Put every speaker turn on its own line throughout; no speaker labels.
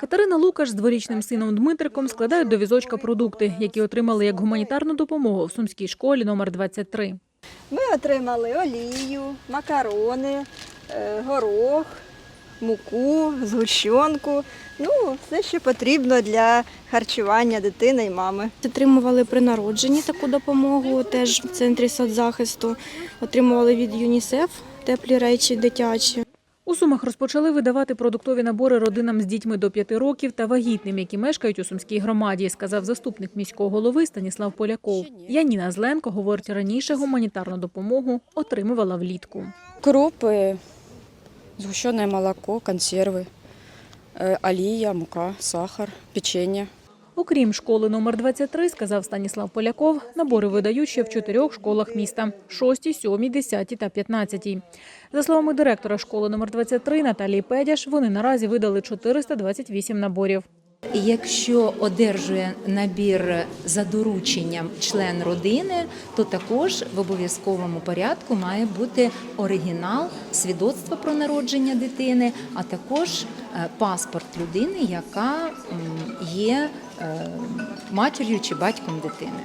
Катерина Лукаш з дворічним сином Дмитриком складають до візочка продукти, які отримали як гуманітарну допомогу в сумській школі номер 23.
Ми отримали олію, макарони, е, горох, муку, згущенку. Ну, все, що потрібно для харчування дитини і мами.
Отримували при народженні таку допомогу теж в центрі соцзахисту. Отримували від ЮНІСЕФ теплі речі дитячі.
У Сумах розпочали видавати продуктові набори родинам з дітьми до 5 років та вагітним, які мешкають у сумській громаді, сказав заступник міського голови Станіслав Поляков. Яніна Зленко говорить, раніше гуманітарну допомогу отримувала влітку.
Крупы, сгущенное молоко, консервы, э, олия, мука, сахар, печенье.
Окрім школи номер 23, сказав Станіслав Поляков, набори видають ще в чотирьох школах міста – 6, 7, 10 та 15. За словами директора школи номер 23 Наталії Педяш, вони наразі видали 428 наборів.
Якщо одержує набір за дорученням член родини, то також в обов'язковому порядку має бути оригінал свідоцтва про народження дитини, а також е, паспорт людини, яка є е, матір'ю чи батьком дитини.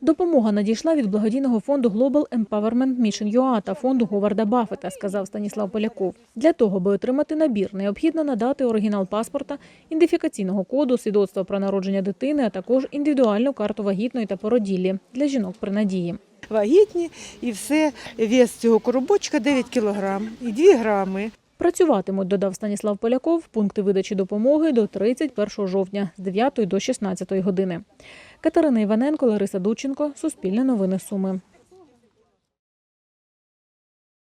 Допомога надійшла від благодійного фонду Global Empowerment Mission UA та фонду Говарда Баффета, сказав Станіслав Поляков. Для того, аби отримати набір, необхідно надати оригінал паспорта, ідентифікаційного коду, свідоцтва про народження дитини, а також індивідуальну карту вагітної та породіллі для жінок при надії.
вагітні, і все, вес цього коробочка 9 кг і 2 грами.
Працюватимуть, додав Станіслав Поляков, пункти видачі допомоги до 31 жовтня з 9 до 16 години. Катерина Іваненко, Лариса Дученко, Суспільне новини Суми.